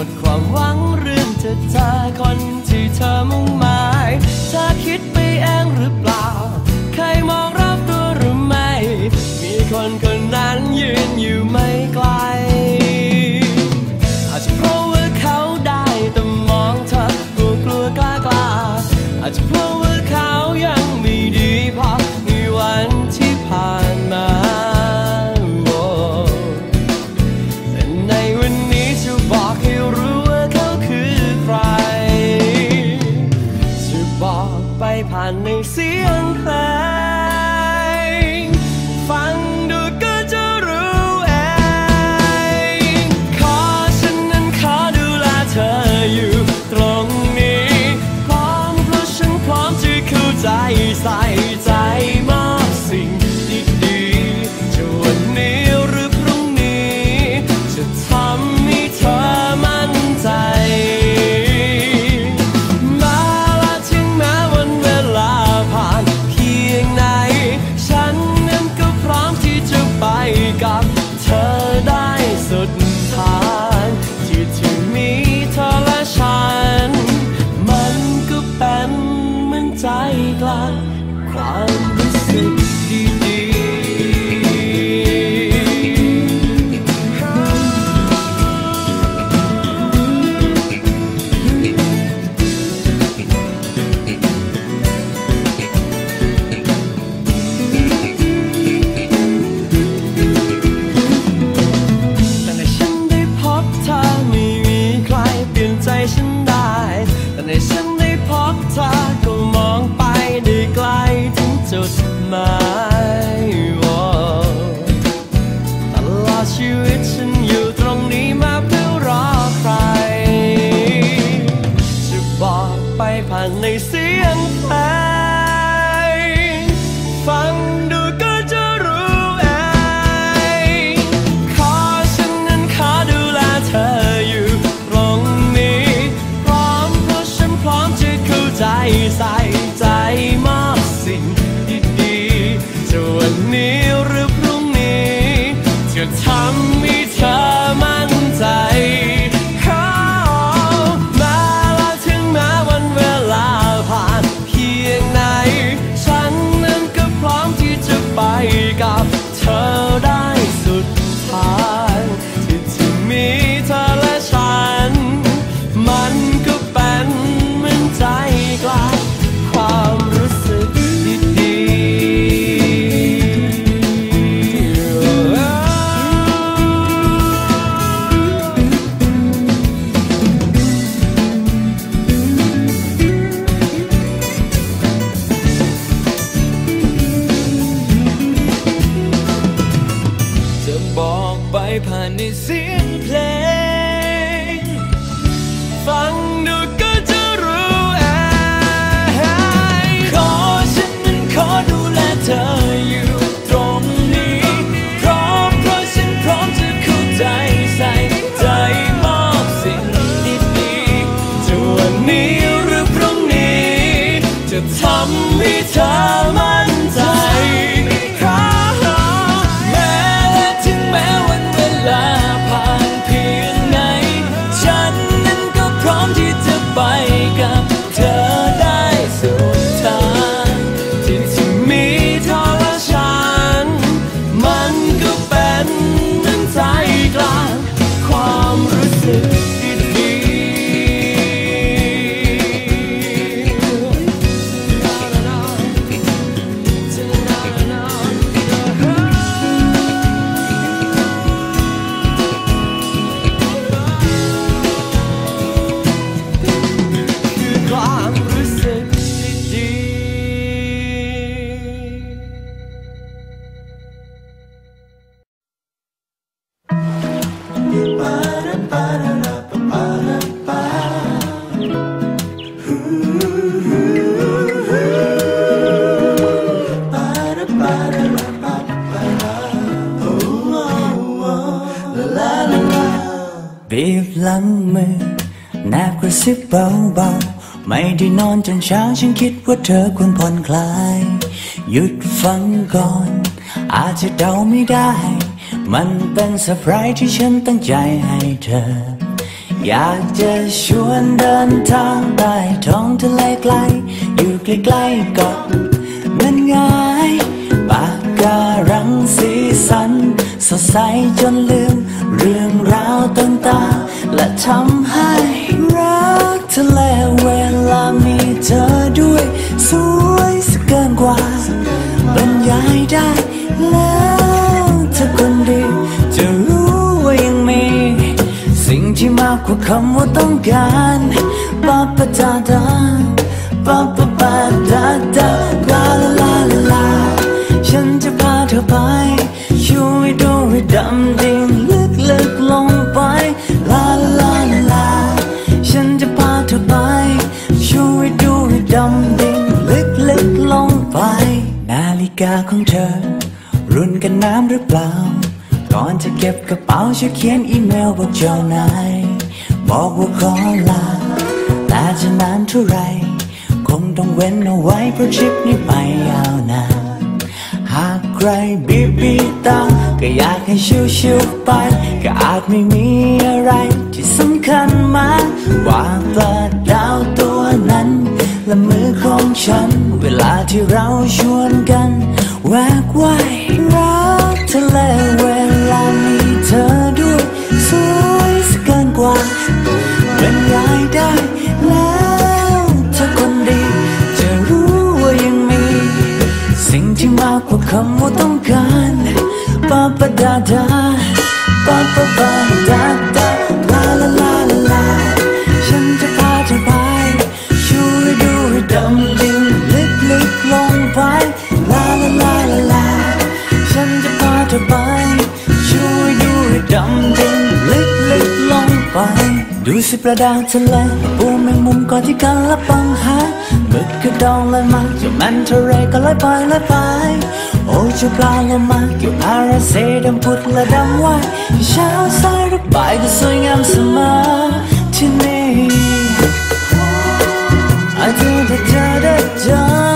หมดความหวังเรื่องเธอเธอคนที่เธอมุ่ง so smart. กระซิบเบาๆ ไม่ได้นอนจนเช้าฉันคิดว่าเธอควรผ่อนคลาย หยุดฟังก่อน อาจจะเดาไม่ได้ มันเป็นเซอร์ไพรส์ที่ฉันตั้งใจให้เธอ อยากจะชวนเดินทางใต้ท้องทะเลไกล อยู่ใกล้ๆเกาะนั่นไงปากการังสีสัน สดใสจนลืม เรื่องราวต่างๆและทำให้รักทะเลเวลามีเธอด้วย สวยสกเกินกว่าบรรยายได้แล้วเธอคนดีจะรู้ว่ายังมี สิ่งที่มากกว่าคำว่าต้องการปาปะดาดาปาปะปาดาดา หรือเปล่า ก่อนจะเก็บกระเป๋าช่วยเขียนอีเมลบอกเจ้านายบอกว่าขอลาแต่จะนานเท่าไร คงต้องเว้นเอาไว้เพราะทริปนี้ไปยาวนานหากใครบีบีตังก็อยากให้ชิวๆไป ก็อาจไม่มีอะไรที่สำคัญมากว่าปลาดาวตัวนั้น และมือของฉัน เวลาที่เราชวนกัน แวกว่าย ทะเลเวลามีเธอด้วยสวยสกเกินกว่าบรรยายได้แล้วเธอคนดี จะรู้ว่ายังมี สิ่งที่มากกว่าคำว่าต้อง ดำดิ่งลึกลึกลงไป ดูสิปลาดาทะเลปูแมงมุมก่อนที่กันละปังหาหมึกกระดองลอยมาเจ้ามันทะเลก็ลอยไปลอยไป โอ้เจ้าปลาโลมาเกี่ยวอาราเซดำพุดและดำว่ายเช้าสายหรือบ่ายก็สวยงามเสมอที่นี่อาจจะได้เจอได้เจอ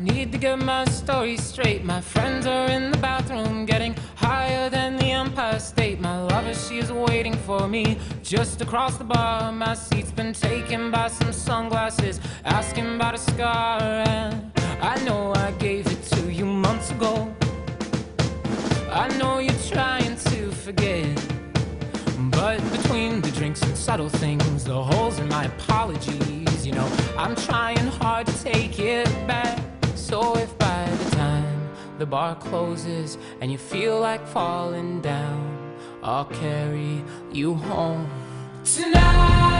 need to get my story straight. My friends are in the bathroom, getting higher than the Empire State. My lover, she is waiting for me just across the bar. My seat's been taken by some sunglasses, asking about a scar. And I know I gave it to you months ago. I know you're trying to forget. But between the drinks and subtle things, the holes in my apologies, you know, I'm trying hard to take it back bar closes and you feel like falling down, I'll carry you home tonight.